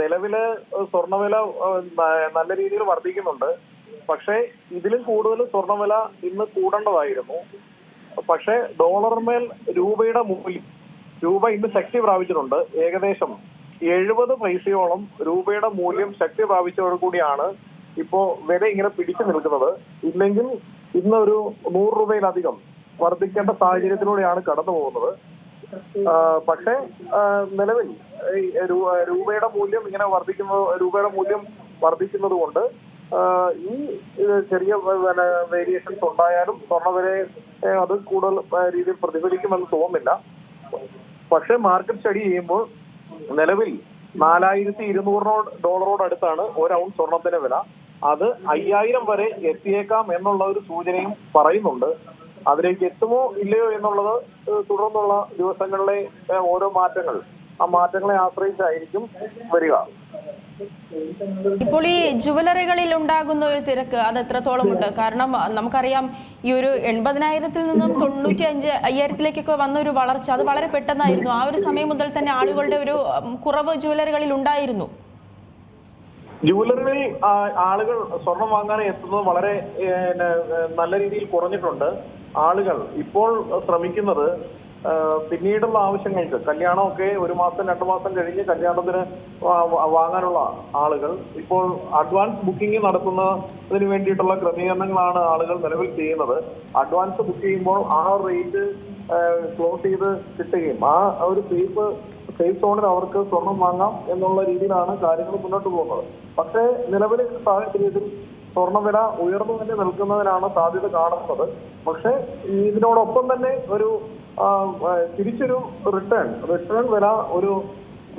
നിലവിൽ സ്വർണവില നല്ല രീതിയിൽ വർദ്ധിക്കുന്നുണ്ട്. പക്ഷേ ഇതിലും കൂടുതൽ സ്വർണവില ഇന്ന് കൂടേണ്ടതായിരുന്നു. പക്ഷെ ഡോളർമേൽ രൂപയുടെ മൂല്യം രൂപ ഇന്ന് ശക്തി പ്രാപിച്ചിട്ടുണ്ട്. ഏകദേശം എഴുപത് പൈസയോളം രൂപയുടെ മൂല്യം ശക്തി പ്രാപിച്ചതോടുകൂടിയാണ് ഇപ്പോ വില ഇങ്ങനെ പിടിച്ചു നിൽക്കുന്നത്. ഇല്ലെങ്കിൽ ഇന്ന് ഒരു നൂറ് രൂപയിലധികം വർദ്ധിക്കേണ്ട സാഹചര്യത്തിലൂടെയാണ് കടന്നു പോകുന്നത് പക്ഷേ നിലവിൽ രൂപയുടെ മൂല്യം ഇങ്ങനെ വർദ്ധിക്കുന്നത് രൂപയുടെ മൂല്യം വർദ്ധിക്കുന്നത് കൊണ്ട് ഈ ചെറിയ വേരിയേഷൻസ് ഉണ്ടായാലും സ്വർണവിലയെ ഏ, അത് കൂടുതൽ രീതിയിൽ പ്രതിഫലിക്കുമെന്ന് തോന്നുന്നില്ല. പക്ഷേ മാർക്കറ്റ് സ്റ്റഡി ചെയ്യുമ്പോൾ നിലവിൽ നാലായിരത്തി ഇരുന്നൂറിനോട് ഡോളറോട് അടുത്താണ് ഒരു ഔൺസ് സ്വർണത്തിന്റെ വില. അത് അയ്യായിരം വരെ എത്തിയേക്കാം എന്നുള്ള ഒരു സൂചനയും പറയുന്നുണ്ട്. അതിലേക്ക് എത്തുമോ ഇല്ലയോ എന്നുള്ളത് തുടർന്നുള്ള ദിവസങ്ങളിലെ ഓരോ മാറ്റങ്ങൾ. ആ മാറ്റങ്ങളെ ആശ്രയിച്ചായിരിക്കും വരിക. ഇപ്പോൾ ഈ ജുവലറികളിൽ ഉണ്ടാകുന്ന ഒരു തിരക്ക് അത് എത്രത്തോളം ഉണ്ട്? കാരണം നമുക്കറിയാം ഈ ഒരു എൺപതിനായിരത്തിൽ നിന്നും തൊണ്ണൂറ്റി അഞ്ച് അയ്യായിരത്തിലേക്കൊക്കെ വന്ന ഒരു വളർച്ച അത് വളരെ പെട്ടെന്നായിരുന്നു. ആ ഒരു സമയം മുതൽ തന്നെ ആളുകളുടെ ഒരു കുറവ് ജുവലറികളിൽ ഉണ്ടായിരുന്നു. ജുവലറിയിൽ ആളുകൾ സ്വർണം വാങ്ങാൻ എത്തുന്നത് വളരെ നല്ല രീതിയിൽ കുറഞ്ഞിട്ടുണ്ട്. ആളുകൾ ഇപ്പോൾ ശ്രമിക്കുന്നത് പിന്നീടുള്ള ആവശ്യങ്ങൾക്ക് കല്യാണമൊക്കെ ഒരു മാസം രണ്ടു മാസം കഴിഞ്ഞ് കല്യാണത്തിന് വാങ്ങാനുള്ള ആളുകൾ. ഇപ്പോൾ അഡ്വാൻസ് ബുക്കിംഗ് നടത്തുന്നതിന് വേണ്ടിയിട്ടുള്ള ക്രമീകരണങ്ങളാണ് ആളുകൾ നിലവിൽ ചെയ്യുന്നത്. അഡ്വാൻസ് ബുക്ക് ചെയ്യുമ്പോൾ ആ റേറ്റ് ക്ലോസ് ചെയ്ത് കിട്ടുകയും ആ ഒരു സേഫ് സേഫ് സോണിൽ അവർക്ക് സ്വർണം വാങ്ങാം എന്നുള്ള രീതിയിലാണ് കാര്യങ്ങൾ മുന്നോട്ട് പോകുന്നത്. പക്ഷേ നിലവിലെ സാഹചര്യത്തിൽ സ്വർണവില ഉയർന്നു തന്നെ നിൽക്കുന്നതിനാണ് സാധ്യത കാണുന്നത്. പക്ഷേ ഇതിനോടൊപ്പം തന്നെ ഒരു തിരിച്ചൊരു റിട്ടേൺ റിട്ടേൺ വില ഒരു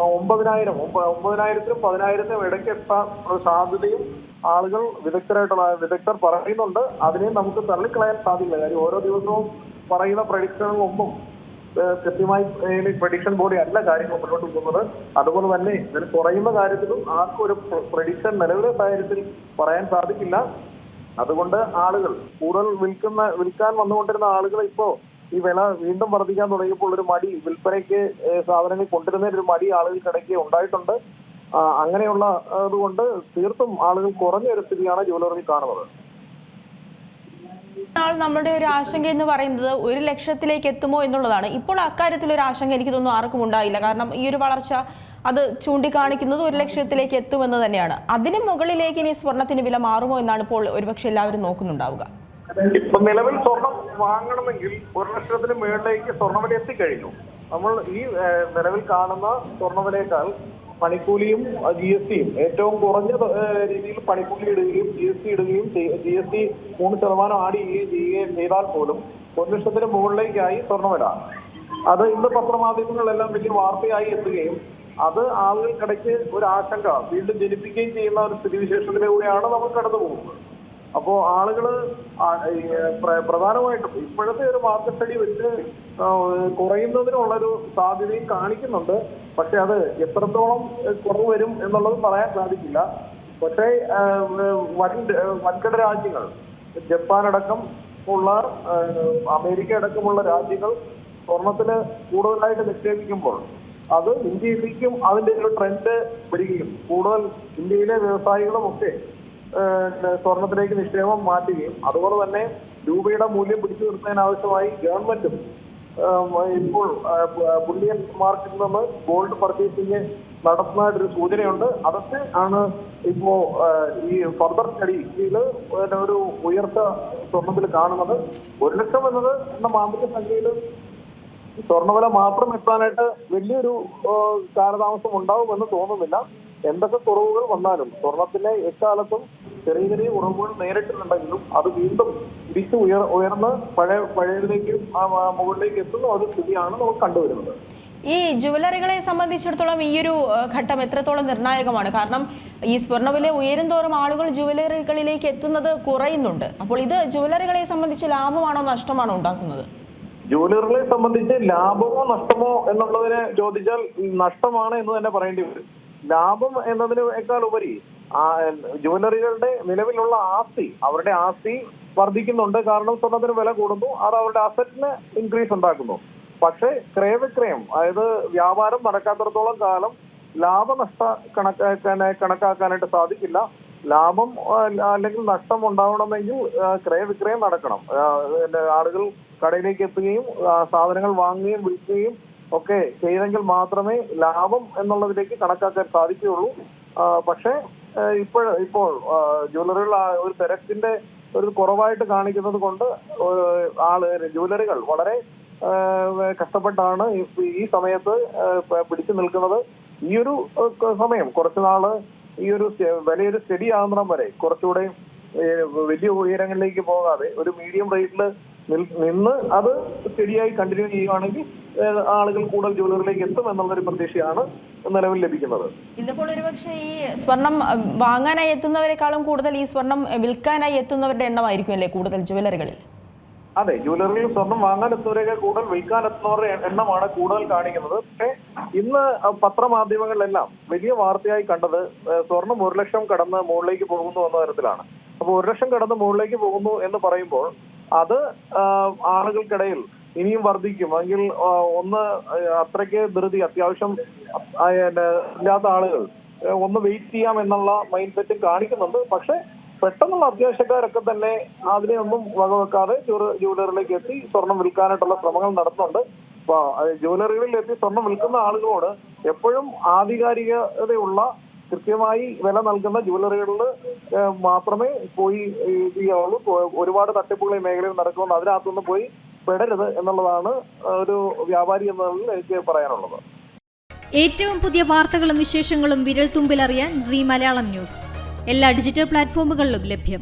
ഒമ്പതിനായിരം ഒമ്പ- ഒമ്പതിനായിരത്തിനും പതിനായിരത്തിനും ഇടയ്ക്ക് എത്താൻ സാധ്യതയും ആളുകൾ വിദഗ്ധരായിട്ടുള്ള വിദഗ്ധർ പറയുന്നുണ്ട്. അതിനെ നമുക്ക് തള്ളിക്കളയാൻ സാധ്യമില്ല കാര്യം ഓരോ ദിവസവും പറയുന്ന പ്രഡിക്ഷനുകളൊന്നും കൃത്യമായി പ്രഡിക്ഷൻ ബോഡി അല്ല കാര്യങ്ങൾ മുന്നോട്ട് പോകുന്നത്. അതുപോലെ തന്നെ ഇതിന് കുറയുന്ന കാര്യത്തിലും ആർക്കും ഒരു പ്രഡിക്ഷൻ നിലവിലെ സാഹചര്യത്തിൽ പറയാൻ സാധിക്കില്ല. അതുകൊണ്ട് ആളുകൾ കൂടുതൽ വിൽക്കുന്ന വിൽക്കാൻ വന്നുകൊണ്ടിരുന്ന ആളുകൾ ഇപ്പോ ഈ വില വീണ്ടും വർദ്ധിക്കാൻ തുടങ്ങിയപ്പോൾ ഒരു മടി വിൽപ്പനയ്ക്ക് സാധനങ്ങൾ കൊണ്ടുവരുന്നതിന് ഒരു മടി ആളുകൾക്കിടയ്ക്ക് ഉണ്ടായിട്ടുണ്ട്. അങ്ങനെയുള്ള അതുകൊണ്ട് തീർത്തും ആളുകൾ കുറഞ്ഞ ഒരു സ്ഥിതിയാണ് ജുവലറിയിൽ കാണുന്നത്. നാൾ നമ്മുടെ ഒരു ആശങ്ക എന്ന് പറയുന്നത് ഒരു ലക്ഷത്തിലേക്ക് എത്തുമോ എന്നുള്ളതാണ്. ഇപ്പോൾ അക്കാര്യത്തിൽ ഒരു ആശങ്ക എനിക്ക് തോന്നുന്നു ആർക്കും ഉണ്ടായില്ല. കാരണം ഈ ഒരു വളർച്ച അത് ചൂണ്ടിക്കാണിക്കുന്നത് ഒരു ലക്ഷത്തിലേക്ക് എത്തുമെന്ന് തന്നെയാണ്. അതിന് മുകളിലേക്ക് ഇനി സ്വർണത്തിന് വില മാറുമോ എന്നാണ് ഇപ്പോൾ ഒരുപക്ഷെ എല്ലാവരും നോക്കുന്നുണ്ടാവുക. ഇപ്പൊ നിലവിൽ സ്വർണം വാങ്ങണമെങ്കിൽ ഒരു ലക്ഷത്തിന് മുകളിലേക്ക് സ്വർണവില എത്തിക്കഴിഞ്ഞു. നമ്മൾ ഈ നിലവിൽ കാണുന്ന സ്വർണവിലയേക്കാൾ പണിക്കൂലിയും ജി എസ് ടിയും ഏറ്റവും കുറഞ്ഞ രീതിയിൽ പണിക്കൂലി ഇടുകയും ജി എസ് ടി ഇടുകയും ജി എസ് ടി മൂന്ന് ശതമാനം ആഡ് ചെയ്യുകയും ചെയ്യുകയും ചെയ്താൽ പോലും ഒരു ലക്ഷത്തിന് മുകളിലേക്കായി സ്വർണവില അത് ഇന്ന് പത്രമാധ്യമങ്ങളിലെല്ലാം വലിയ വാർത്തയായി എത്തുകയും അത് ആളുകൾക്കിടയ്ക്ക് ഒരു ആശങ്ക വീണ്ടും ജനിപ്പിക്കുകയും ചെയ്യുന്ന ഒരു സ്ഥിതിവിശേഷത്തിലൂടെയാണ് നമ്മൾ കടന്നു പോകുന്നത് അപ്പോ ആളുകൾ പ്രധാനമായിട്ടും ഇപ്പോഴത്തെ ഒരു മാർക്കറ്റ് സ്റ്റഡി വെച്ച് കുറയുന്നതിനുള്ളൊരു സാധ്യതയും കാണിക്കുന്നുണ്ട്. പക്ഷെ അത് എത്രത്തോളം കുറവ് വരും എന്നുള്ളത് പറയാൻ സാധിക്കില്ല. പക്ഷേ വൻ വൻകിട രാജ്യങ്ങൾ ജപ്പാൻ അടക്കം ഉള്ള അമേരിക്ക അടക്കമുള്ള രാജ്യങ്ങൾ സ്വർണത്തിന് കൂടുതലായിട്ട് നിക്ഷേപിക്കുമ്പോൾ അത് ഇന്ത്യയിലേക്കും അതിന്റെ ഒരു ട്രെൻഡ് വരികയും കൂടുതൽ ഇന്ത്യയിലെ വ്യവസായികളും ഒക്കെ സ്വർണത്തിലേക്ക് നിക്ഷേപം മാറ്റുകയും അതുപോലെ തന്നെ രൂപയുടെ മൂല്യം പിടിച്ചു നിർത്തുന്നതിനാവശ്യമായി ഗവൺമെന്റും ഇപ്പോൾ ബുള്ളിയൻ മാർക്കറ്റിൽ നിന്ന് ഗോൾഡ് പർച്ചേസിംഗ് നടത്തുന്നതായിട്ടൊരു സൂചനയുണ്ട്. അതൊക്കെ ആണ് ഇപ്പോ ഈ ഫർദർ സ്റ്റഡിയിൽ ഒരു ഉയർച്ച സ്വർണത്തിൽ കാണുന്നത്. ഒരു ലക്ഷം എന്നത് എന്ന മാന്ത്രിക സംഖ്യയിൽ സ്വർണവില മാത്രം എത്താനായിട്ട് വലിയൊരു കാലതാമസം ഉണ്ടാവുമെന്ന് തോന്നുന്നില്ല. എന്തൊക്കെ കുറവുകൾ വന്നാലും സ്വർണത്തിന്റെ എക്കാലത്തും ചെറിയ ചെറിയ കുറവുകൾ നേരിട്ടിട്ടുണ്ടെങ്കിലും അത് വീണ്ടും തിരിച്ച് ഉയർ ഉയർന്ന് പഴയ പഴയതിലേക്ക് മുകളിലേക്ക് എത്തുന്ന. ഒരു സ്ഥിതിയാണ് നമുക്ക് കണ്ടുവരുന്നത്. ഈ ജുവലറികളെ സംബന്ധിച്ചിടത്തോളം ഈ ഒരു ഘട്ടം എത്രത്തോളം നിർണായകമാണ്. കാരണം ഈ സ്വർണവില ഉയരുംതോറും ആളുകൾ ജുവലറികളിലേക്ക് എത്തുന്നത് കുറയുന്നുണ്ട്. അപ്പോൾ ഇത് ജുവലറികളെ സംബന്ധിച്ച് ലാഭമാണോ നഷ്ടമാണോ ഉണ്ടാക്കുന്നത്? ജുവലറികളെ സംബന്ധിച്ച് ലാഭമോ നഷ്ടമോ എന്നുള്ളതിനെ ചോദിച്ചാൽ നഷ്ടമാണ് എന്ന് തന്നെ പറയേണ്ടി വരും. ലാഭം എന്നതിനേക്കാൾ ഉപരി ജുവലറികളുടെ നിലവിലുള്ള ആസ്തി അവരുടെ ആസ്തി വർദ്ധിക്കുന്നുണ്ട്. കാരണം സ്വർണത്തിന് വില കൂടുന്നു. അത് അവരുടെ അസറ്റിന് ഇൻക്രീസ് ഉണ്ടാക്കുന്നു. പക്ഷേ ക്രയവിക്രയം അതായത് വ്യാപാരം നടക്കാത്തടത്തോളം കാലം ലാഭനഷ്ട കണക്കാക്കാൻ കണക്കാക്കാനായിട്ട് സാധിക്കില്ല. ലാഭം അല്ലെങ്കിൽ നഷ്ടം ഉണ്ടാവണമെങ്കിൽ ക്രയവിക്രയം നടക്കണം. ആളുകൾ കടയിലേക്ക് എത്തുകയും സാധനങ്ങൾ വാങ്ങുകയും വിൽക്കുകയും ഒക്കെ ചെയ്തെങ്കിൽ മാത്രമേ ലാഭം എന്നുള്ളതിലേക്ക് കണക്കാക്കാൻ സാധിക്കുകയുള്ളൂ. പക്ഷേ ഇപ്പോൾ ഇപ്പോൾ ജ്വല്ലറികൾ ഒരു തിരക്കിന്റെ ഒരു കുറവായിട്ട് കാണിക്കുന്നത് കൊണ്ട് ആൾ ജ്വല്ലറികൾ വളരെ കഷ്ടപ്പെട്ടാണ് ഈ- സമയത്ത് പിടിച്ചു നിൽക്കുന്നത്. ഈ ഒരു സമയം കുറച്ചു നാൾ ഈ ഒരു വിലയൊരു സ്റ്റഡി ആകുന്നിടം വരെ കുറച്ചുകൂടെ വലിയ ഉയരങ്ങളിലേക്ക് പോകാതെ ഒരു മീഡിയം റേറ്റിൽ നിന്ന് അത് സ്റ്റഡിയായി കണ്ടിന്യൂ ചെയ്യുകയാണെങ്കിൽ ആളുകൾ കൂടുതൽ ജോലികളിലേക്ക് എത്തും എന്നുള്ളൊരു പ്രതീക്ഷയാണ് നിലവിൽ ലഭിക്കുന്നത്. ഇന്നിപ്പോൾ ഒരുപക്ഷെ ഈ സ്വർണം വാങ്ങാനായി എത്തുന്നവരെക്കാളും കൂടുതൽ ഈ സ്വർണം വിൽക്കാനായി എത്തുന്നവരുടെ എണ്ണമായിരിക്കും അല്ലേ കൂടുതൽ ജ്വല്ലറികളിൽ? അതെ ജ്വല്ലറിയിൽ സ്വർണം വാങ്ങാൻ എത്തുന്നവരെയൊക്കെ കൂടുതൽ വിൽക്കാൻ എത്തുന്നവരുടെ എണ്ണമാണ് കൂടുതൽ കാണിക്കുന്നത്. പക്ഷേ ഇന്ന് പത്രമാധ്യമങ്ങളിലെല്ലാം വലിയ വാർത്തയായി കണ്ടത് സ്വർണം ഒരു ലക്ഷം കടന്ന് മുകളിലേക്ക് പോകുന്നു എന്ന തരത്തിലാണ്. അപ്പോൾ ഒരു ലക്ഷം കടന്ന് മുകളിലേക്ക് പോകുന്നു എന്ന് പറയുമ്പോൾ അത് ആളുകൾക്കിടയിൽ ഇനിയും വർദ്ധിക്കും. അല്ലെങ്കിൽ ഒന്ന് അത്രയ്ക്ക് ധൃതി അത്യാവശ്യം ഇല്ലാത്ത ആളുകൾ ഒന്ന് വെയിറ്റ് ചെയ്യാം എന്നുള്ള മൈൻഡ് സെറ്റ് കാണിക്കുന്നുണ്ട്. പക്ഷെ പെട്ടെന്നുള്ള അത്യാവശ്യക്കാരൊക്കെ തന്നെ അതിനെ ഒന്നും വകവെക്കാതെ ജ്വല- ജ്വല്ലറിയിലേക്ക് എത്തി സ്വർണം വിൽക്കാനായിട്ടുള്ള ശ്രമങ്ങൾ നടത്തുന്നുണ്ട്. അപ്പൊ അത് ജ്വല്ലറികളിൽ എത്തി സ്വർണം വിൽക്കുന്ന ആളുകളോട് എപ്പോഴും ആധികാരികതയുള്ള കൃത്യമായി വില നൽകുന്ന ജ്വല്ലറികളിൽ ഏഹ്, മാത്രമേ പോയി ചെയ്യാവുള്ളൂ ഒരുപാട് തട്ടിപ്പുകൾ ഈ മേഖലയിൽ നടക്കുന്നുണ്ട്. അതിനകത്തുനിന്ന് പോയി പെടരുത് എന്നുള്ളതാണ് ഒരു വ്യാപാരി എന്ന നിലയിൽ എനിക്ക് പറയാനുള്ളത്. ഏറ്റവും പുതിയ വാർത്തകളും വിശേഷങ്ങളും വിരൽ തുമ്പിലറിയാൻ സി മലയാളം ന്യൂസ്. എല്ലാ ഡിജിറ്റൽ പ്ലാറ്റ്ഫോമുകളിലും ലഭ്യം.